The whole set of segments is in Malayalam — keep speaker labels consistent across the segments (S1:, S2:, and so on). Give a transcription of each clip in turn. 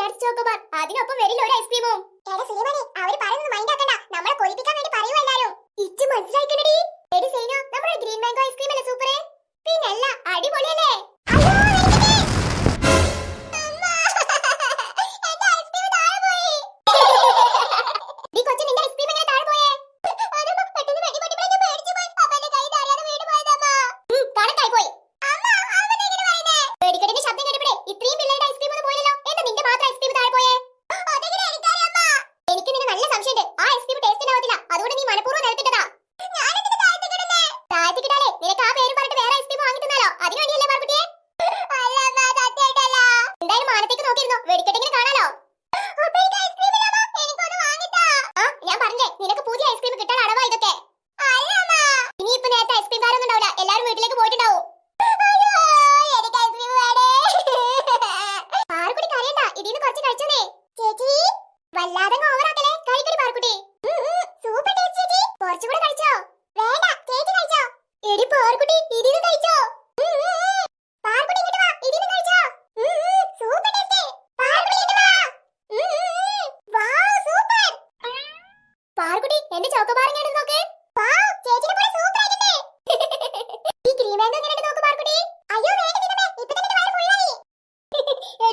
S1: നട്സ് ചോക്കോബാർ അതിനൊപ്പം വരില്ല ഒരു ഐസ്ക്രീമും. എടാ സുലൈമാനെ അവർ പറയുന്നത് മൈൻഡ് ആക്കണ്ട. നമ്മളെ കൊല്ലിപ്പിക്കാൻ വേണ്ടി പറയുവ എല്ലാരും. ഇച്ച് മനസ്സിലായിക്കണടി. എടി സൈനോ നമ്മുടെ ഗ്രീൻ മാംഗോ ഐസ്ക്രീം അല്ലേ സൂപ്പർ പിന്നല്ല അടിപൊളിയല്ലേ?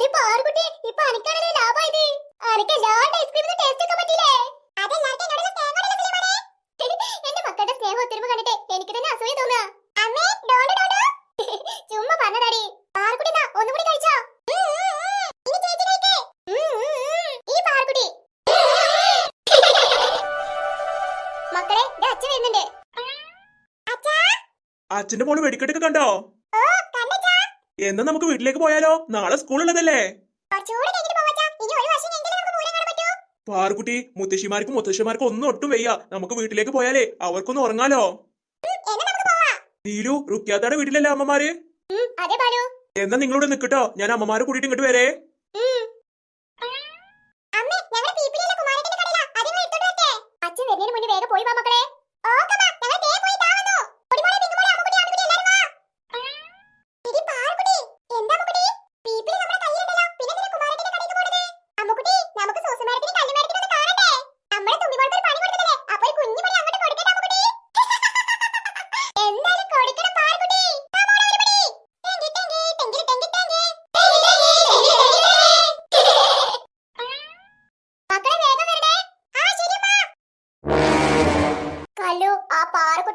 S1: ഇപ്പൊ ആൺകുട്ടി ഇപ്പൊ അനക്കാണല്ലേ ലാഭായത് അനക്ക് എല്ലാ ഐസ്ക്രീമിന് ടേസ്റ്റ് ഒക്കെ പറ്റില്ലേ
S2: അച്ഛന്റെ മോൾ വെടിക്കെട്ടൊക്കെ കണ്ടോ? എന്നാ നമുക്ക് വീട്ടിലേക്ക് പോയാലോ? നാളെ
S1: സ്കൂൾ ഉള്ളതല്ലേ?
S2: പാറുകുട്ടി മുത്തശ്ശിമാർക്കും മുത്തശ്ശിമാർക്കും ഒന്നും ഒട്ടും വയ്യ. നമുക്ക് വീട്ടിലേക്ക് പോയാലേ അവർക്കൊന്ന് ഉറങ്ങാലോ? നീലു റുക്യാത്തയുടെ വീട്ടിലല്ലേ അമ്മമാര്? എന്നാ നിങ്ങളോട് നിക്കട്ടോ ഞാൻ അമ്മമാരെ കൂട്ടിട്ട് ഇങ്ങോട്ട് വരേ.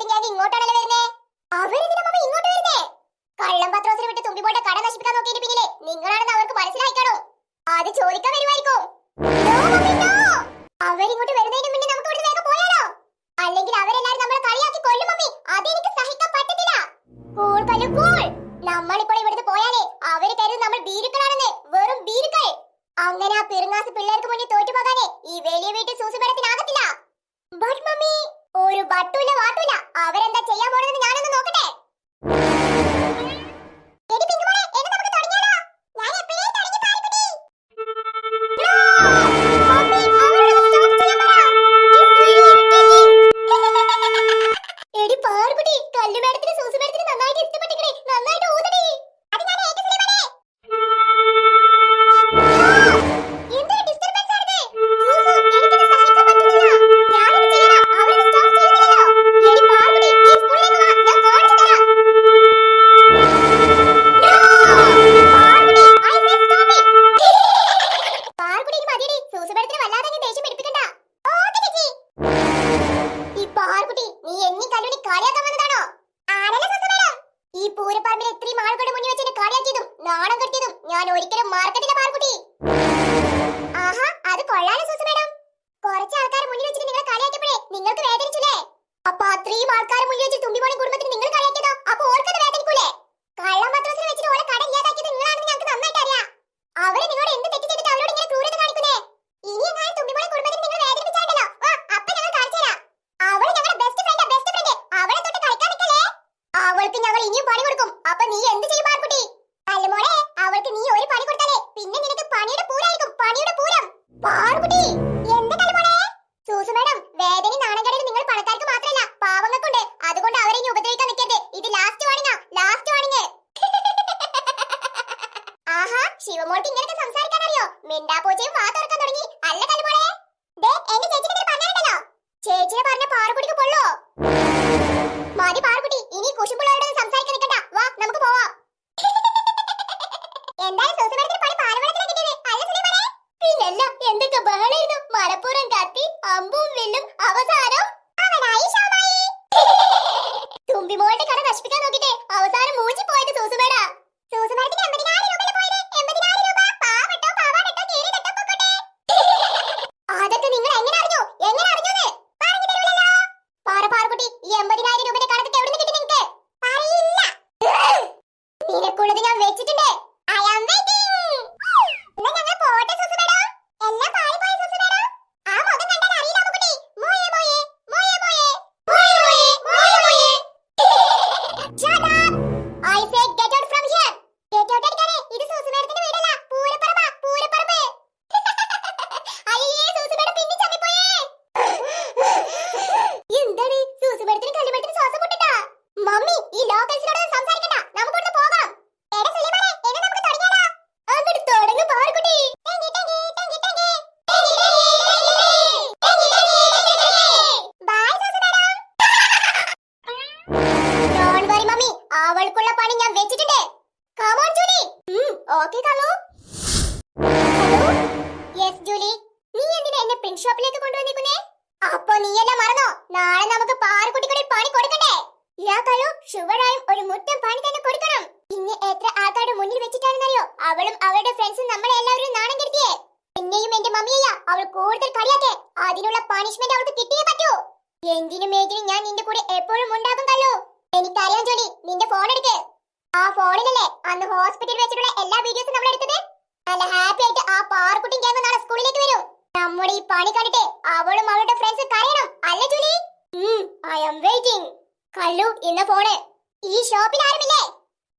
S1: പിടിക്കാതെ ഇങ്ങോട്ടാണല്ലോ വരുന്നേ? അവരെന്തിനാ മാമ ഇങ്ങോട്ട് വരുന്നേ? കള്ളം പത്രോസിനെ വിട്ട് തുമ്പിപ്പോട്ടെ കട നശിപ്പിക്കാൻ നോക്കിയതിന് പിന്നിലെ നിങ്ങളാണെന്ന് അവർക്ക് മനസ്സിലായി കാണോ അത് ചോദിക്കാൻ വരുമായിരിക്കും അവരിങ്ങോട്ട് വരുന്നതിന് മുന്നേ നമുക്ക് ഇവിടെ വേഗം പോയാലോ? അല്ലെങ്കിൽ അവരെല്ലാരും നമ്മളെ കളിയാക്കി കൊല്ലും മമ്മി അതെനിക്ക് സഹിക്കാൻ പറ്റത്തില്ല. കൂൾ പല്ലു കൂൾ. നമ്മളിപ്പോൾ ഇവിടുന്ന് പോയാലേ അവർ കരുതും നമ്മൾ ബീരുക്കളാണെന്ന് വെറും ബീരുക്കൾ അങ്ങനെ ആ പിറുങ്ങാസ് പിള്ളേർക്ക് മുന്നിൽ തോറ്റു പോകാനേ ഈ വലിയ വീട്ടിൽ സൂസുപേടത്തിനാകത്തില്ല ബട്ട് മമ്മി ഒരു ബട്ടൂല വാട്ടൂല അവരെന്താ ചെയ്യാൻ പോണെന്ന് ഞാനൊന്ന് നോക്കട്ടെ? ഞാൻ ഒരിക്കലും മാർക്കറ്റിലെ പാർക്കുട്ടി കല്ലുമോൾക്ക് ഇങ്ങനൊക്കെ സംസാരിക്കാനറിയോ? മിണ്ടാ പൂച്ചയും വാ തുറക്കാൻ തുടങ്ങി. അല്ല കല്ലുമോളെ. ദേ എന്റെ ചേച്ചിനെ പറഞ്ഞാലുണ്ടല്ലോ ചേച്ചിയെ പറഞ്ഞ പാറക്കുട്ടിക്ക് പൊള്ളോ? മതി പാറക്കുട്ടി ഇനി കുശുമ്പുള്ളവരോട് സംസാരിക്കാൻ നിൽക്കണ്ട. വാ നമുക്ക് പോവാം. എന്തായാലും സുസുമരത്തിന് പണി പാലവെള്ളത്തിന് കിട്ടിയത് അല്ല സുനിമനെ പിന്നല്ല എന്തൊക്കെ ബഹളായിരുന്നു മലപ്പുറം കത്തി അമ്പും വില്ലും അവസാനം അവനായി ശവമായി തുമ്പിമോളുടെ കട നശിപ്പിക്കാൻ നോക്കിട്ടെ അവസാനം മൂഞ്ചി പോയത് സൂസുമേടാ സൂസുമേടത്തിന്റെ അമ്മ അവളും അവളുടെ ഫ്രണ്ട്സും നമ്മളെ എല്ലാവരും നാണം കെടുത്തിയേ. എന്നെയും എന്റെ മമ്മിയെയാ അവൾ കൂടുതൽ കളിയാക്കെ. അതിനുള്ള പണിഷ്മെന്റ് അവൾക്ക് കിട്ടിയേ പറ്റൂ. എന്തിനും ഏതിനും ഞാൻ നിന്റെ കൂടെ എപ്പോഴും ഉണ്ടാകും കല്ലോ എനിക്കറിയാം ജോലി നിന്റെ ഫോൺ എടുക്ക്. ആ ഫോണിലല്ലേ അന്ന് ഹോസ്പിറ്റലിൽ വെച്ചിട്ടുള്ള എല്ലാ വീഡിയോസും നമ്മൾ എടുത്തത് നല്ല ഹാപ്പി ആയിട്ട് ആ പാർക്കുട്ടി ഗ്യാങ് നാളെ സ്കൂളിലേക്ക് വരും. നമ്മുടെ ഈ പണി കണ്ടിട്ട് അവളും അവളുടെ ഫ്രണ്ട്സ് കരയണം. അല്ല ജൂലി ഐ ആം വെയിറ്റിംഗ് കല്ലു ഇന്ന ഫോണ് ഈ ഷോപ്പിൽ ആരുമില്ലേ?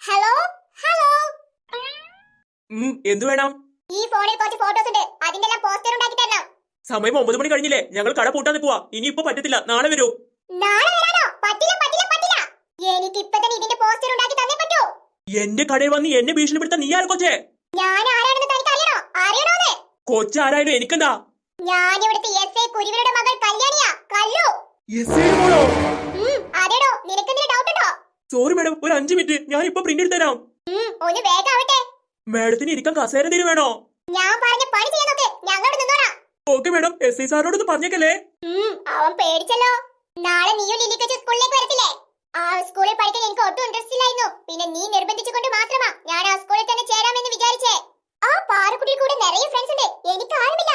S1: ഹലോ ഹലോ
S2: എന്ത് വേണം?
S1: ഈ ഫോണിൽ കുറച്ച് ഫോട്ടോസ് ഉണ്ട്. അതിന്റെ എല്ലാം പോസ്റ്റർ ഉണ്ടാക്കി തരണം.
S2: സമയം ഒമ്പത് മണി കഴിഞ്ഞില്ലേ? ഞങ്ങൾ കട പൂട്ടാൻ പോവാ. ഇനി ഇപ്പൊ പറ്റത്തില്ല. നാളെ വരൂ.
S1: നാളെ വരാനോ? പറ്റില്ല പറ്റില്ല പറ്റില്ല. എനിക്ക് ഇപ്പൊ തന്നെ ഇതിന്റെ പോസ്റ്റർ ഉണ്ടാക്കി തന്നേ പറ്റൂ.
S2: എന്റെ കടയിൽ വന്ന് എന്നെ ഭീഷണിപ്പെടുത്താൻ നീ ആര് കൊച്ചേ?
S1: ഞാൻ ആരാണെന്ന് തനിക്ക് അറിയണോ അറിയണോന്ന്
S2: കൊച്ചാരായാലും എനിക്കെന്താ?
S1: ഞാൻ ഇവിടുത്തെ എസ് ഐ കുരുവിയുടെ മകൾ കല്യാണിയാ. കല്ലു.
S2: എസ് ഐ മോളോ?
S1: ഉം, നിനക്ക് എന്തെങ്കിലും ഡൗട്ട് ഉണ്ടോ?
S2: സോറി മാഡം ഒരു അഞ്ച് മിനിറ്റ് ഞാൻ ഇപ്പൊ പ്രിന്റ് എടുത്തു തരാം.
S1: ഒന്ന് വേഗാവട്ടെ
S2: മാഡത്തിന് ഇരിക്കാൻ കസേര എന്തെങ്കിലും വേണോ?
S1: ഞാൻ പറഞ്ഞ പണി ചെയ്യാൻ നോക്ക്. ഞങ്ങളോട് നിന്നോടാ
S2: ഓക്കെ മാഡം. എസ് ഐ സാറിനോട് ഒന്ന് പറഞ്ഞേക്കല്ലേ?
S1: അവൻ പേടിച്ചല്ലോ. നാളെ നീയും ലില്ലിക്കച്ച് സ്കൂളിലേക്ക് വരത്തില്ലേ? ആ സ്കൂളിൽ പഠിക്കാൻ എനിക്ക് ഒട്ടും ഇൻട്രസ്റ്റ് ഇല്ലായിരുന്നു. പിന്നെ നീ നിർബന്ധിച്ചുകൊണ്ട് മാത്രമാ ഞാൻ ആ സ്കൂളിൽ തന്നെ ചേരാമെന്ന് വിചാരിച്ചേ. ആ പാറക്കുട്ടിയിൽ കൂടെ നിറയെ ഫ്രണ്ട്സ് ഉണ്ട്. എനിക്ക് ആരുമില്ല.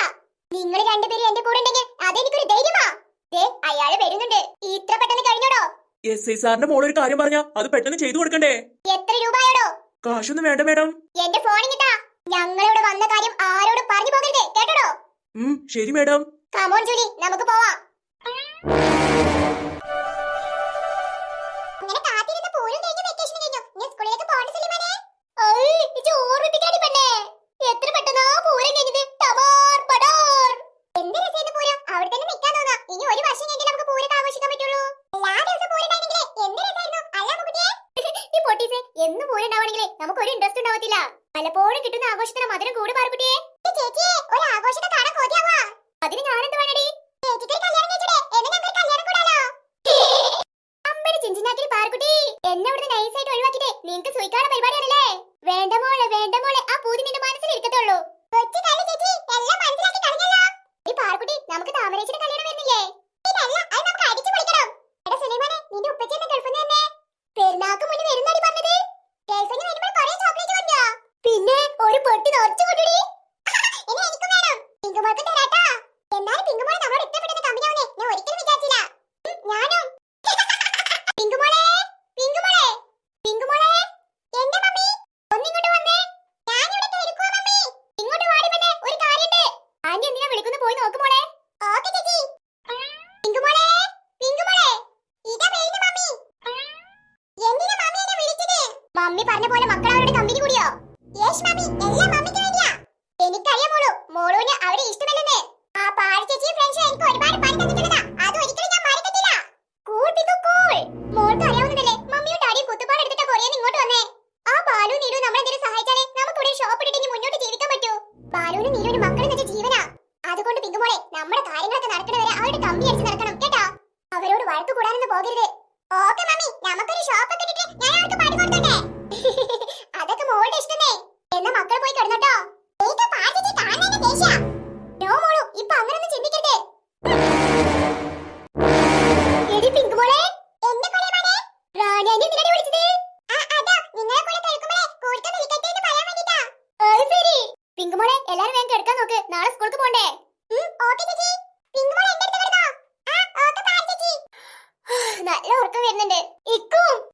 S1: നിങ്ങൾ രണ്ടുപേരും എന്റെ കൂടെ ഉണ്ടെങ്കിൽ അതെനിക്കൊരു ധൈര്യമാ. ദേ അയാൾ വരുന്നുണ്ട്. ഇത്ര പെട്ടെന്ന് കഴിഞ്ഞോടോ?
S2: എസ് ഐ സാറിന്റെ മോളൊരു കാര്യം പറഞ്ഞാ അത് പെട്ടെന്ന് ചെയ്തു കൊടുക്കണ്ടേ?
S1: എത്ര രൂപയോടോ
S2: കാശൊന്നും വേണ്ട മാഡം.
S1: എന്റെ ഫോണിങ്ങിട്ടാ ഞങ്ങളിവിടെ വന്ന കാര്യം ആരോടും പറഞ്ഞു പോകരുത് കേട്ടോ
S2: ഉം ശരി മാഡം.
S1: കമോൺ ജൂലി നമുക്ക് പോവാം. അങ്ങനെ കാത്തിരുന്ന് പോലും കഴിഞ്ഞു വെക്കേഷൻ കഴിഞ്ഞു. ഞാൻ സ്കൂളിലേക്ക് പോകണ്ട സലീമാനെ അതിന് ഞാൻ എന്ത് വേണടി എന്നെ ഇവിടുന്ന് നൈസായിട്ട് ഒഴിവാക്കിട്ടേ നിങ്ങക്ക് സൂയിക്കാനുള്ള പരിപാടിയാണല്ലേ? വേണ്ട മോളെ വേണ്ട മോളെ. ആ പൂതി നിന്റെ മനസ്സിൽ ഇരിക്കത്തുള്ളൂ. ഈ പാർക്കുട്ടി നമുക്ക് താമരേച്ചിയുടെ കല്യാണം വരുന്നില്ലേ? പെരുന്നാക്ക് മുന്നേ വരുന്നടി പറഞ്ഞത്. പിന്നെ ഒരു പെട്ടി നിറച്ചു കൊണ്ടുടി പോലെ മക്കൾ വരുന്നുണ്ട്. ഇക്കും.